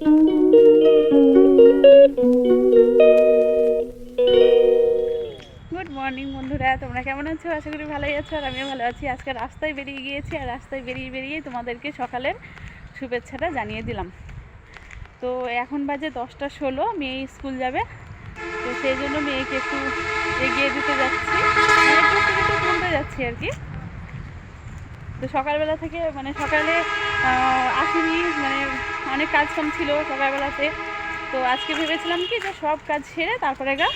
Good morning বন্ধুরা। তোমরা কেমন আছো? আশা করি ভালোই আছো আর আমিও ভালো আছি। আজকে রাস্তায় বেরিয়ে গিয়েছি আর রাস্তায় বেরিয়ে বেরিয়ে তোমাদেরকে সকালের শুভেচ্ছাটা জানিয়ে দিলাম। তো এখন বাজে দশটা ষোলো, মেয়ে স্কুল যাবে। তো সেই জন্য মেয়েকে একটু এগিয়ে দিতে যাচ্ছি। মানে একটু যাচ্ছি আর কি। তো সকালবেলা থেকে মানে সকালে আসিনি মানে অনেক কাজ কাম ছিল সকালবেলাতে। তো আজকে ভেবেছিলাম কি যে সব কাজ সেরে তারপরে গা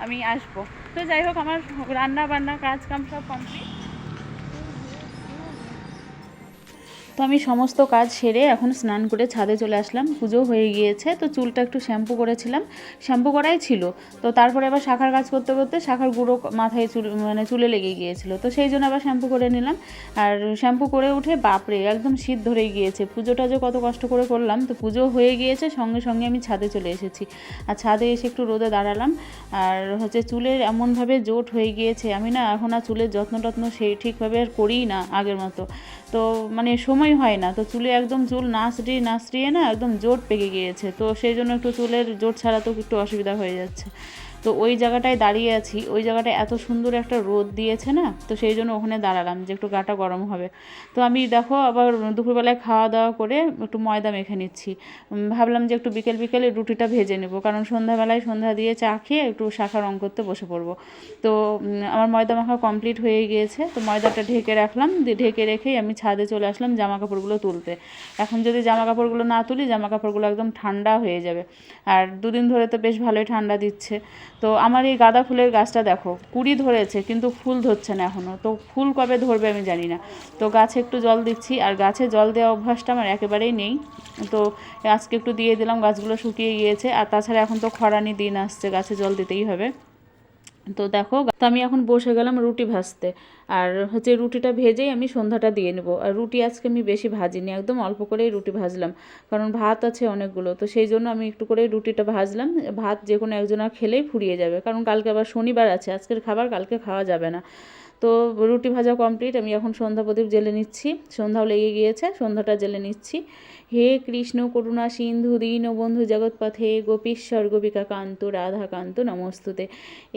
আমি আসব। তো যাই হোক, আমার রান্না বান্না কাজ কাম সব কমপ্লিট তো আমি সমস্ত কাজ সেরে এখন স্নান করে ছাদে চলে আসলাম। পুজো হয়ে গিয়েছে, তো চুলটা একটু শ্যাম্পু করেছিলাম। শ্যাম্পু করাই ছিল। তো তারপরে আবার শাখার কাজ করতে করতে শাখার গুঁড়ো মাথায় চুল মানে চুলে লেগে গিয়েছিল। তো সেই জন্য আবার শ্যাম্পু করে নিলাম। আর শ্যাম্পু করে উঠে বাপরে, একদম শীত ধরে গিয়েছে। পুজোটা যে কত কষ্ট করে করলাম, তো পুজো হয়ে গিয়েছে, সঙ্গে সঙ্গে আমি ছাদে চলে এসেছি। আর ছাদে এসে একটু রোদে দাঁড়ালাম। আর হচ্ছে চুলের এমনভাবে জোট হয়ে গিয়েছে, আমি না এখন আর চুলের যত্ন টত্ন সেই ঠিকভাবে আর করিই না আগের মতো। তো মানে সময় হয় না। তো চুলে একদম চুল নাচড়িয়ে নাচড়িয়ে না একদম জোট পেকে গিয়েছে। তো সেই জন্য একটু চুলের জোট ছাড়া তো একটু অসুবিধা হয়ে যাচ্ছে। তো ওই জায়গাটায় দাঁড়িয়ে আছি। ওই জায়গাটায় এত সুন্দর একটা রোদ দিয়েছে না? তো সেই জন্য ওখানে দাঁড়ালাম যে একটু গাটা গরম হবে। তো আমি দেখো আবার দুপুরবেলায় খাওয়া দাওয়া করে একটু ময়দা মেখে নিচ্ছি। ভাবলাম যে একটু বিকেল বিকেলে রুটিটা ভেজে নেব। কারণ সন্ধ্যাবেলায় সন্ধ্যা দিয়ে চা খেয়ে একটু শাখা রং করতে বসে পড়ব। তো আমার ময়দা মাখা কমপ্লিট হয়ে গিয়েছে। তো ময়দাটা ঢেকে রাখলাম। ঢেকে রেখেই আমি ছাদে চলে আসলাম জামা কাপড়গুলো তুলতে। এখন যদি জামা কাপড়গুলো না তুলি জামা কাপড়গুলো একদম ঠান্ডা হয়ে যাবে। আর দুদিন ধরে তো বেশ ভালোই ঠান্ডা দিচ্ছে। তো আমার এই গাঁদা ফুলের গাছটা দেখো, কুড়ি ধরেছে, কিন্তু ফুল ধরছে না এখনও তো ফুল কবে ধরবে আমি জানি না। তো গাছে একটু জল দিচ্ছি, আর গাছে জল দেওয়া অভ্যাসটা আমার একেবারেই নেই। তো আজকে একটু দিয়ে দিলাম, গাছগুলো শুকিয়ে গিয়েছে, আর তাছাড়া এখন তো খরানি দিন আসছে, গাছে জল দিতেই হবে। তো দেখো, তো আমি এখন বসে গেলাম রুটি ভাজতে। আর হচ্ছে রুটিটা ভেজেই আমি সন্ধ্যাটা দিয়ে নেব। আর রুটি আজকে আমি বেশি ভাজিনি, একদম অল্প করেই রুটি ভাজলাম। কারণ ভাত আছে অনেকগুলো, তো সেই জন্য আমি একটু করে রুটিটা ভাজলাম। ভাত যে কোনো একজনের খেলেই ফুরিয়ে যাবে। কারণ কালকে আবার শনিবার আছে, আজকের খাবার কালকে খাওয়া যাবে না। তো রুটি ভাজা কমপ্লিট আমি এখন সন্ধ্যা প্রদীপ জেলে নিচ্ছি। সন্ধ্যাও লেগে গিয়েছে, সন্ধ্যাটা জেলে নিচ্ছি। হে কৃষ্ণ, করুণা, সিন্ধু, দীন, বন্ধু, জগৎপথে, গোপীশ্বর গোপিকা কান্ত রাধাকান্ত, নমস্তুতে।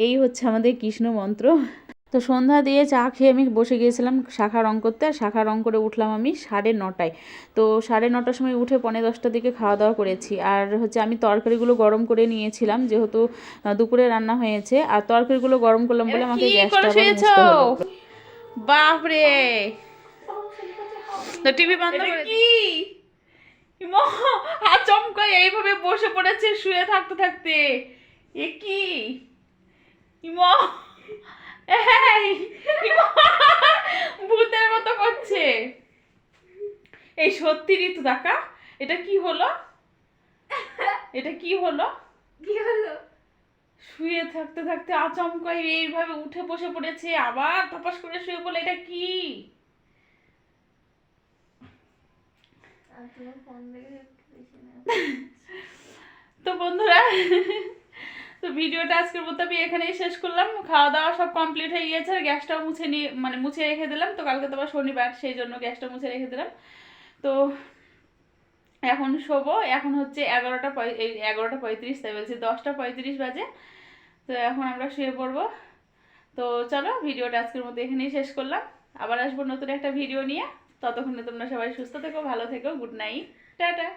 এই হচ্ছে আমাদের কৃষ্ণ মন্ত্র। তো সন্ধ্যা দিয়ে চা খেয়ে আমি বসে গিয়েছিলাম শাখা রং করতে আর শাখা রং করে উঠলাম আমি সাড়ে নটায়। তো সাড়ে নটার সময় উঠে পনেরো দশটার দিকে খাওয়া দাওয়া করেছি। আর হচ্ছে আমি তরকারিগুলো গরম করে নিয়েছিলাম যেহেতু দুপুরে রান্না হয়েছে। আর তরকারিগুলো গরম করলাম বলে আমাকে গ্যাসটা বাপরে! তো টিভি বন্ধ করে কি? আচমকা এইভাবে বসে পড়েছে শুয়ে থাকতে থাকতে। এ কি? ইমা এই, ভূতের মতো করছে। এই সত্যি ঋতু দাকা এটা কি হলো? এটা কি হলো? কি হলো? শুয়ে থাকতে থাকতে আচমকা এইভাবে উঠে বসে পড়েছে আবার তপাস করে শুয়ে পড়লে এটা কি? তো বন্ধুরা তো ভিডিওটা আজকের মতো আমি এখানেই শেষ করলাম। খাওয়া দাওয়া সব কমপ্লিট হয়ে গিয়েছে, আর গ্যাসটাও মুছে নিয়ে মানে মুছে রেখে দিলাম। তো কালকে তো আবার শনিবার, সেই জন্য গ্যাসটা মুছে রেখে দিলাম। তো এখন শোবো। এখন হচ্ছে এগারোটা এই এগারোটা পঁয়ত্রিশ, তাই বলছি দশটা পঁয়ত্রিশ বাজে। তো এখন আমরা শুয়ে পড়ব। তো চলো, ভিডিওটা আজকের মতো এখানেই শেষ করলাম। আবার আসব নতুন একটা ভিডিও নিয়ে। ততক্ষণে তোমরা সবাই সুস্থ থেকো, ভালো থেকো গুড নাইট টাটা।